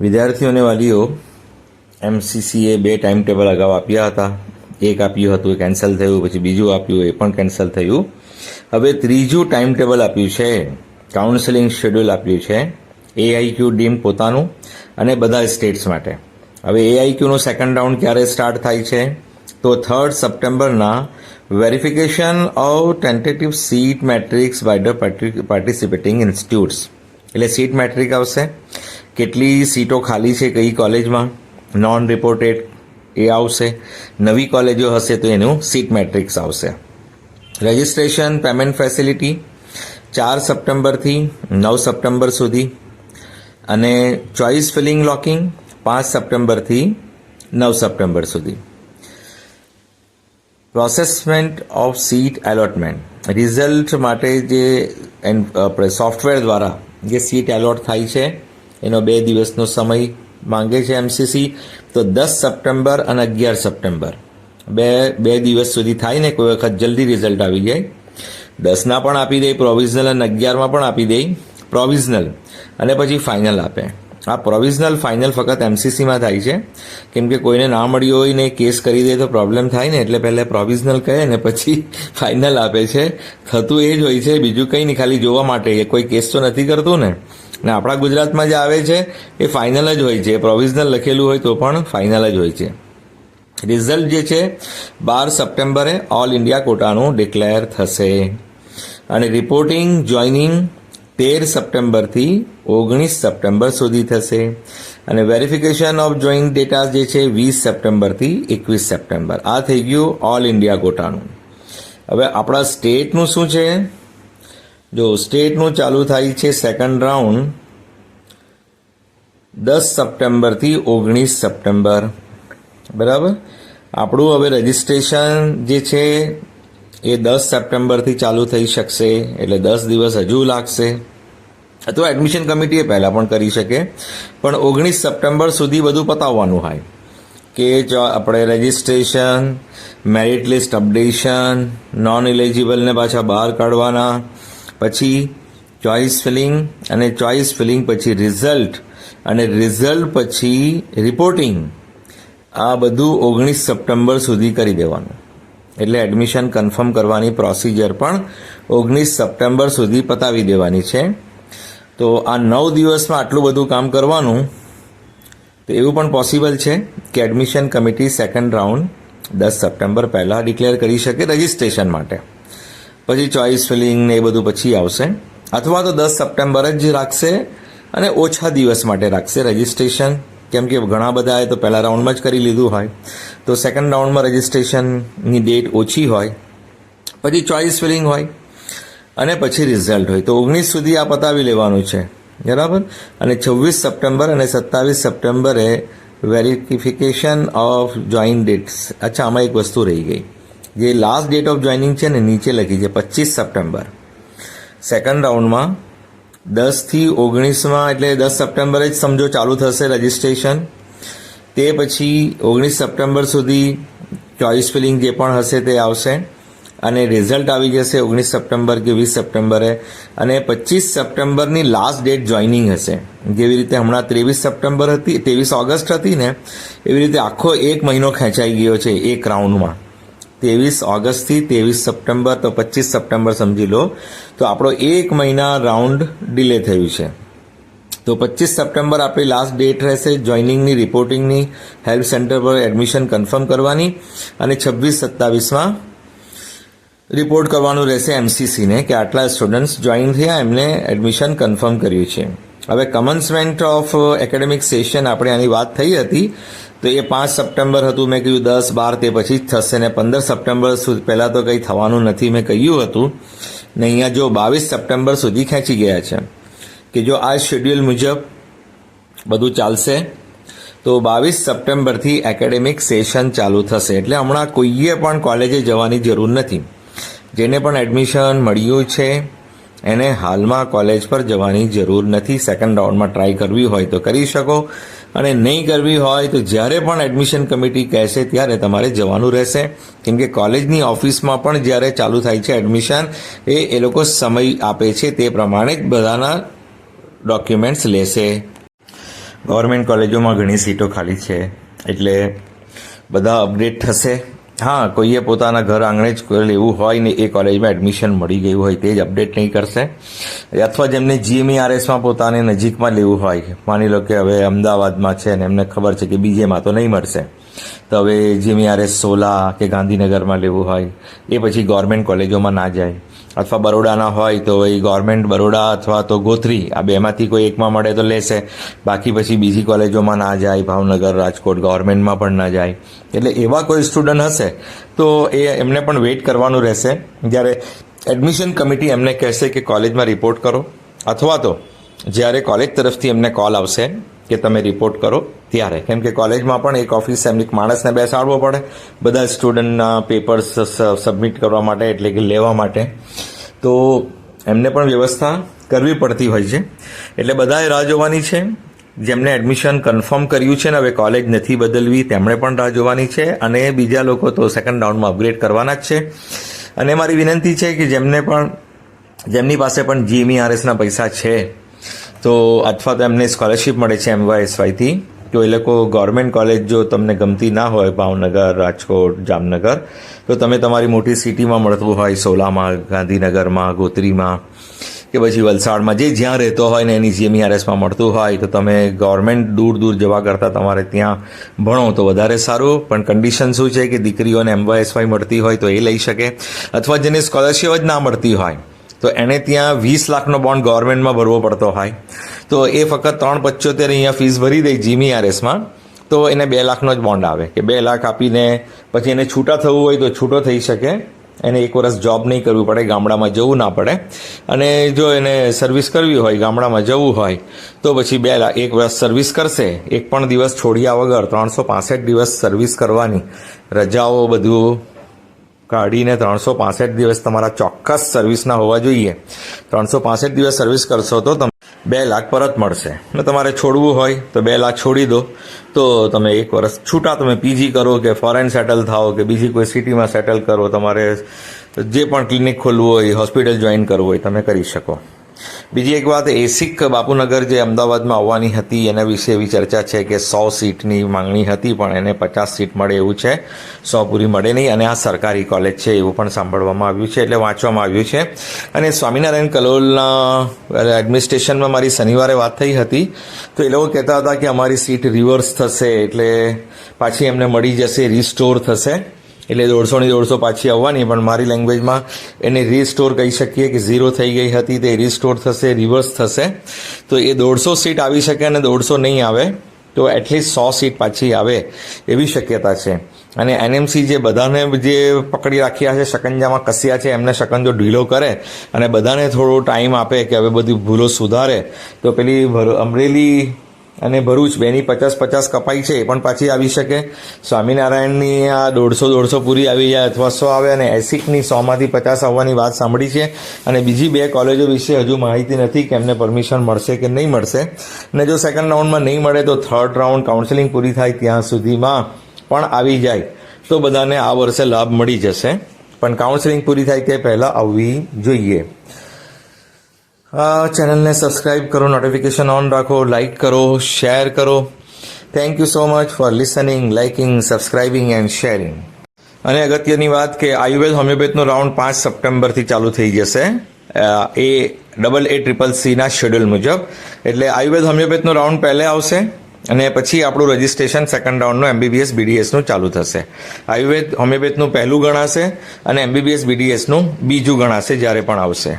વિદ્યાર્થીઓને વાલીઓ એમસીસીએ બે ટાઈમ ટેબલ અગાઉ આપ્યા હતા. એક આપ્યું હતું, એ કેન્સલ થયું, પછી બીજું આપ્યું, એ પણ કેન્સલ થયું. હવે ત્રીજું ટાઈમ ટેબલ આપ્યું છે કાઉન્સેલિંગ શેડ્યુલ આપ્યું છે એઆઈક્યુ ડીમ પોતાનું અને બધા સ્ટેટ્સ માટે. હવે એઆઈક્યુનો સેકન્ડ રાઉન્ડ ક્યારે સ્ટાર્ટ થાય છે? તો third સપ્ટેમ્બરના verification of tentative seat matrix by the participating institutes એટલે સીટ મેટ્રિક આવશે. કેટલી સીટો ખાલી છે કઈ કોલેજમાં નોન રિપોર્ટેડ એ આવશે. નવી કોલેજો હશે તો એનું સીટ મેટ્રિક્સ આવશે. રજિસ્ટ્રેશન પેમેન્ટ ફેસિલિટી ચાર સપ્ટેમ્બરથી નવ સપ્ટેમ્બર સુધી. અને ચોઇસ ફિલિંગ લોકિંગ પાંચ સપ્ટેમ્બરથી નવ સપ્ટેમ્બર સુધી. Processment of seat allotment result માટે જે આપણે સોફ્ટવેર દ્વારા જે સીટ એલોટ થાય છે, એનો બે દિવસનો સમય માંગે છે એમસીસી તો દસ સપ્ટેમ્બર અને અગિયાર સપ્ટેમ્બર. બે બે દિવસ સુધી થાય ને કોઈ વખત જલ્દી રિઝલ્ટ આવી જાય. દસના પણ આપી દે પ્રોવિઝનલ અને અગિયારમાં પણ આપી દે. પ્રોવિઝનલ અને પછી ફાઇનલ આપે. આ પ્રોવિઝનલ ફાઇનલ ફક્ત એમસીસીમાં થાય છે. કેમ કે કોઈને ના મળ્યું હોય ને કેસ કરી દે તો પ્રોબ્લેમ થાય ને, એટલે પહેલાં પ્રોવિઝનલ કહે ને પછી ફાઇનલ આપે છે. થતું એ જ હોય છે, બીજું કંઈ નહીં, ખાલી જોવા માટે. એ કોઈ કેસ તો નથી કરતું ને. ને આપણા ગુજરાતમાં જે આવે છે, એ ફાઇનલ જ હોય છે. પ્રોવિઝનલ લખેલું હોય તો પણ ફાઇનલ જ હોય છે. રિઝલ્ટ જે છે, બાર સપ્ટેમ્બરે ઓલ ઇન્ડિયા કોટાનું ડિક્લેર થશે. અને રિપોર્ટિંગ જોઈનિંગ તેર સપ્ટેમ્બરથી ઓગણીસ સપ્ટેમ્બર સુધી થશે. અને વેરિફિકેશન ઓફ જોઈન્ટ ડેટા જે છે, વીસ સપ્ટેમ્બરથી એકવીસ સપ્ટેમ્બર. આ થઈ ગયું ઓલ ઇન્ડિયા ગોટાનું હવે આપણા સ્ટેટનું શું છે? જો સ્ટેટનું ચાલુ થાય છે સેકન્ડ રાઉન્ડ, દસ સપ્ટેમ્બરથી ઓગણીસ સપ્ટેમ્બર. બરાબર? આપણું હવે રજિસ્ટ્રેશન જે છે એ દસ સપ્ટેમ્બરથી ચાલુ થઈ શકશે, એટલે દસ દિવસ હજુ લાગશે. અથવા એડમિશન કમિટીએ પહેલાં પણ કરી શકે, પણ ઓગણીસ સપ્ટેમ્બર સુધી બધું પતાવવાનું હોય. કે જો આપણે registration merit list updation non ઇલિજિબલને પાછા બહાર કાઢવાના, પછી ચોઇસ ફિલિંગ અને ચોઇસ ફિલિંગ પછી રિઝલ્ટ અને રિઝલ્ટ પછી રિપોર્ટિંગ આ બધું ઓગણીસ સપ્ટેમ્બર સુધી કરી દેવાનું. એટલે એડમિશન કન્ફર્મ કરવાની પ્રોસિજર પણ ઓગણીસ સપ્ટેમ્બર સુધી પતાવી દેવાની છે. તો આ નવ દિવસમાં આટલું બધું કામ કરવાનું, તો એવું પણ પોસિબલ છે કે એડમિશન કમિટી સેકન્ડ રાઉન્ડ દસ સપ્ટેમ્બર પહેલાં ડિક્લેર કરી શકે રજિસ્ટ્રેશન માટે. પછી ચોઇસ ફિલિંગ ને એ બધું પછી આવશે. અથવા તો દસ સપ્ટેમ્બર જ રાખશે અને ઓછા દિવસ માટે રાખશે રજિસ્ટ્રેશન કેમ કે ઘણા બધાએ તો પહેલા રાઉન્ડમાં જ કરી લીધું હોય. તો સેકન્ડ રાઉન્ડમાં રજિસ્ટ્રેશનની ડેટ ઓછી હોય, પછી ચોઇસ ફિલિંગ હોય, અને પછી રિઝલ્ટ હોય. તો ઓગણીસ સુધી આ પતાવી લેવાનું છે. બરાબર? અને છવ્વીસ સપ્ટેમ્બર અને સત્તાવીસ સપ્ટેમ્બરે વેરિફિકેશન ઓફ જોઈન ડેટ્સ અચ્છા, આમાં એક વસ્તુ રહી ગઈ. જે લાસ્ટ ડેટ ઓફ જોઈનિંગ છે ને, નીચે લખી છે, પચીસ સપ્ટેમ્બર. સેકન્ડ રાઉન્ડમાં દસથી ઓગણીસમાં, એટલે દસ સપ્ટેમ્બરે જ સમજો ચાલુ થશે રજિસ્ટ્રેશન. તે પછી ઓગણીસ સપ્ટેમ્બર સુધી ચોઇસ ફિલિંગ જે પણ હશે તે આવશે અને રિઝલ્ટ આવી જશે ઓગણીસ સપ્ટેમ્બર કે વીસ સપ્ટેમ્બરે. અને પચીસ સપ્ટેમ્બરની લાસ્ટ ડેટ જોઈનિંગ હશે. જેવી રીતે હમણાં ત્રેવીસ સપ્ટેમ્બર હતી, ત્રેવીસ ઓગસ્ટ હતી ને, એવી રીતે આખો એક મહિનો ખેંચાઈ ગયો છે એક રાઉન્ડમાં ત્રેવીસ ઓગસ્ટથી ત્રેવીસ સપ્ટેમ્બર તો પચીસ સપ્ટેમ્બર સમજી લો. તો આપણો એક મહિના રાઉન્ડ ડિલે થયું છે. તો પચીસ સપ્ટેમ્બર આપણી લાસ્ટ ડેટ રહેશે, જોઈનિંગની રિપોર્ટિંગની હેલ્પ સેન્ટર પર એડમિશન કન્ફર્મ કરવાની અને છવ્વીસ સત્તાવીસમાં રિપોર્ટ કરવાનું રહેશે એમસીસીને કે આટલા સ્ટુડન્ટ્સ જોઈન થયા, એમને એડમિશન કન્ફર્મ કર્યું છે. હવે કમન્સમેન્ટ ઓફ એકેડેમિક સેશન આપણે આની વાત થઈ હતી, તો એ પાંચ સપ્ટેમ્બર હતું. મેં કહ્યું દસ બાર તે પછી જ થશે ને પંદર સપ્ટેમ્બર સુધી પહેલાં તો કંઈ થવાનું નથી. મેં કહ્યું હતું ને અહીંયા જો બાવીસ સપ્ટેમ્બર સુધી ખેંચી ગયા છે, કે જો આ શેડ્યુલ મુજબ બધું ચાલશે, તો બાવીસ સપ્ટેમ્બરથી એકેડેમિક સેશન ચાલુ થશે. એટલે હમણાં કોઈએ પણ કોલેજે જવાની જરૂર નથી. જેને પણ એડમિશન મળ્યું છે એને હાલમાં કોલેજ પર જવાની જરૂર નથી. સેકન્ડ રાઉન્ડમાં ટ્રાય કરવી હોય તો કરી શકો. અને નહીં કરવી હોય તો જ્યારે પણ એડમિશન કમિટી કહેશે ત્યારે તમારે જવાનું રહેશે. કેમ કે કોલેજની ઓફિસમાં પણ જ્યારે ચાલુ થાય છે એડમિશન એ એ લોકો સમય આપે છે તે પ્રમાણે જ બધાના ડોક્યુમેન્ટ્સ લેશે. ગવર્મેન્ટ કોલેજોમાં ઘણી સીટો ખાલી છે. એટલે બધા અપડેટ થશે. હા, કોઈએ પોતાના ઘર આંગણે જ લેવું હોય ને એ કોલેજમાં એડમિશન મળી ગયું હોય તે જ અપડેટ નહીં કરશે. અથવા જેમને જીએમઈઆરએસમાં પોતાને નજીકમાં લેવું હોય. માની લો કે હવે અમદાવાદમાં છે ને એમને ખબર છે કે બીજેમાં તો નહીં મળશે. તો હવે જીએમઈઆરએસ સોલા કે ગાંધીનગરમાં લેવું હોય, એ પછી ગવર્મેન્ટ કોલેજોમાં ના જાય. અથવા બરોડાના હોય તો એ ગવર્મેન્ટ બરોડા અથવા તો ગોત્રી, આ બેમાંથી કોઈ એકમાં મળે તો લેશે. બાકી પછી બીજી કોલેજોમાં ના જાય, ભાવનગર, રાજકોટ ગવર્મેન્ટમાં પણ ના જાય. એટલે એવા કોઈ સ્ટુડન્ટ હશે, તો એ એમને પણ વેઇટ કરવાનું રહેશે. જ્યારે એડમિશન કમિટી એમને કહેશે કે કોલેજમાં રિપોર્ટ કરો. અથવા તો જ્યારે કોલેજ તરફથી એમને કોલ આવશે કે તમે રિપોર્ટ કરો ત્યારે. કેમ કે કોલેજમાં પણ એક ઓફિસ એમ એક માણસને બેસાડવો પડે. બધા સ્ટુડન્ટના પેપર્સ સબમિટ કરવા માટે એટલે કે લેવા માટે. તો એમને પણ વ્યવસ્થા કરવી પડતી હોય છે. એટલે બધાએ રાહ જોવાની છે. જેમને એડમિશન કન્ફર્મ કર્યું છે ને હવે કોલેજ નથી બદલવી, તેમણે પણ રાહ જોવાની છે અને બીજા લોકો તો સેકન્ડ રાઉન્ડમાં અપગ્રેડ કરવાના જ છે. અને મારી વિનંતી છે કે જેમને પણ, જેમની પાસે પણ જીએમઈઆરએસના પૈસા છે, તો અથવા તો એમને સ્કોલરશિપ મળે છે એમવાયએસવાયથી તો એ લોકો ગવર્મેન્ટ કોલેજ જો તમને ગમતી ના હોય, ભાવનગર, રાજકોટ, જામનગર, તો તમે તમારી મોટી સિટીમાં મળતું હોય, સોલામાં, ગાંધીનગરમાં, ગોત્રીમાં કે પછી વલસાડમાં, જે જ્યાં રહેતો હોય ને એની જીએમઈઆરએસમાં મળતું હોય, તો તમે ગવર્મેન્ટ દૂર દૂર જવા કરતાં તમારે ત્યાં ભણો તો વધારે સારું. પણ કન્ડિશન શું છે કે દીકરીઓને એમવાયએસવાય મળતી હોય તો એ લઈ શકે. અથવા જેને સ્કોલરશિપ જ ના મળતી હોય તો એને ત્યાં વીસ લાખનો બોન્ડ ગવર્મેન્ટમાં ભરવો પડતો હોય. તો એ ફક્ત ત્રણ પચોતેર અહીંયા ફીસ ભરી દે જીમીઆરએસમાં તો એને બે લાખનો જ બોન્ડ આવે. કે બે લાખ આપીને પછી એને છૂટા થવું હોય તો છૂટો થઈ શકે. એને એક વર્ષ જોબ નહીં કરવી પડે, ગામડામાં જવું ના પડે. અને જો એને સર્વિસ કરવી હોય, ગામડામાં જવું હોય, તો પછી બે લાખ એક વર્ષ સર્વિસ કરશે. એક પણ દિવસ છોડ્યા વગર ત્રણસો પાસઠ દિવસ સર્વિસ કરવાની. રજાઓ બધું કાઢીને ત્રણસો પાસઠ દિવસ તમારા ચોક્કસ સર્વિસના હોવા જોઈએ. ત્રણસો પાસઠ દિવસ સર્વિસ કરશો તો તમે બે લાખ પરત મળશે. અને તમારે છોડવું હોય તો બે લાખ છોડી દો. તો તમે એક વર્ષ છૂટા તમે પીજી કરો કે ફોરેન સેટલ થાઓ કે બીજી કોઈ સિટીમાં સેટલ કરો, તમારે જે પણ ક્લિનિક ખોલવું હોય હોસ્પિટલ જોઈન કરવું હોય, તમે કરી શકો. બીજી એક વાત, એસિક બાપુનગર જે અમદાવાદમાં આવવાની હતી, એના વિશે એવી ચર્ચા છે કે સો સીટની માંગણી હતી, પણ એને પચાસ સીટ મળે એવું છે. સો પૂરી મળે નહીં, અને આ સરકારી કોલેજ છે, એવું પણ સાંભળવામાં આવ્યું છે, એટલે વાંચવામાં આવ્યું છે. અને સ્વામિનારાયણ કલોલના એડમિનિસ્ટ્રેશનમાં મારી શનિવારે વાત થઈ હતી, તો એ લોકો કહેતા હતા કે અમારી સીટ રિવર્સ થશે, એટલે પાછી એમને મળી જશે, રિસ્ટોર થશે. એટલે દોઢસોની દોઢસો પાછી આવવાની, પણ મારી લેંગ્વેજમાં એને રીસ્ટોર કહી શકીએ કે ઝીરો થઈ ગઈ હતી, તે રીસ્ટોર થશે રિવર્સ થશે. તો એ દોઢસો સીટ આવી શકે અને દોઢસો નહીં આવે, તો એટલીસ્ટ સો સીટ પાછી આવે એવી શક્યતા છે. અને એનએમસી જે બધાને જે પકડી રાખ્યા છે, શકંજામાં કસ્યા છે, એમને શકંજો ઢીલો કરે અને બધાને થોડો ટાઈમ આપે કે હવે બધી ભૂલો સુધારે, તો પેલી અમરેલી અને ભરૂચ બેની પચાસ પચાસ કપાઈ છે, એ પણ પાછી આવી શકે. સ્વામિનારાયણની આ દોઢસો દોઢસો પૂરી આવી જાય અથવા સો આવે અને એસિકની સોમાંથી પચાસ આવવાની વાત સાંભળી છે. અને બીજી બે કોલેજો વિશે હજુ માહિતી નથી કે એમને પરમિશન મળશે કે નહીં મળશે. અને જો સેકન્ડ રાઉન્ડમાં નહીં મળે તો થર્ડ રાઉન્ડ કાઉન્સેલિંગ પૂરી થાય ત્યાં સુધીમાં પણ આવી જાય. તો બધાને આ વર્ષે લાભ મળી જશે. પણ કાઉન્સેલિંગ પૂરી થાય તે પહેલાં આવવી જોઈએ. ચેનલને સબસ્ક્રાઇબ કરો નોટિફિકેશન ઓન રાખો લાઇક કરો શેર કરો. Thank you so much for listening liking subscribing and sharing અને અગત્યની વાત કે આયુર્વેદ હોમિયોપેથનો રાઉન્ડ પાંચ સપ્ટેમ્બરથી ચાલુ થઈ જશે. એ ડબલ એ ટ્રિપલ સીના શેડ્યુલ મુજબ. એટલે આયુર્વેદ હોમિયોપેથનો રાઉન્ડ પહેલે આવશે અને પછી આપણું રજિસ્ટ્રેશન સેકન્ડ રાઉન્ડનું એમબીબીએસ બીડીએસનું ચાલુ થશે. આયુર્વેદ હોમિયોપેથનું પહેલું ગણાશે અને એમબીબીએસ બીડીએસનું બીજું ગણાશે જ્યારે પણ આવશે.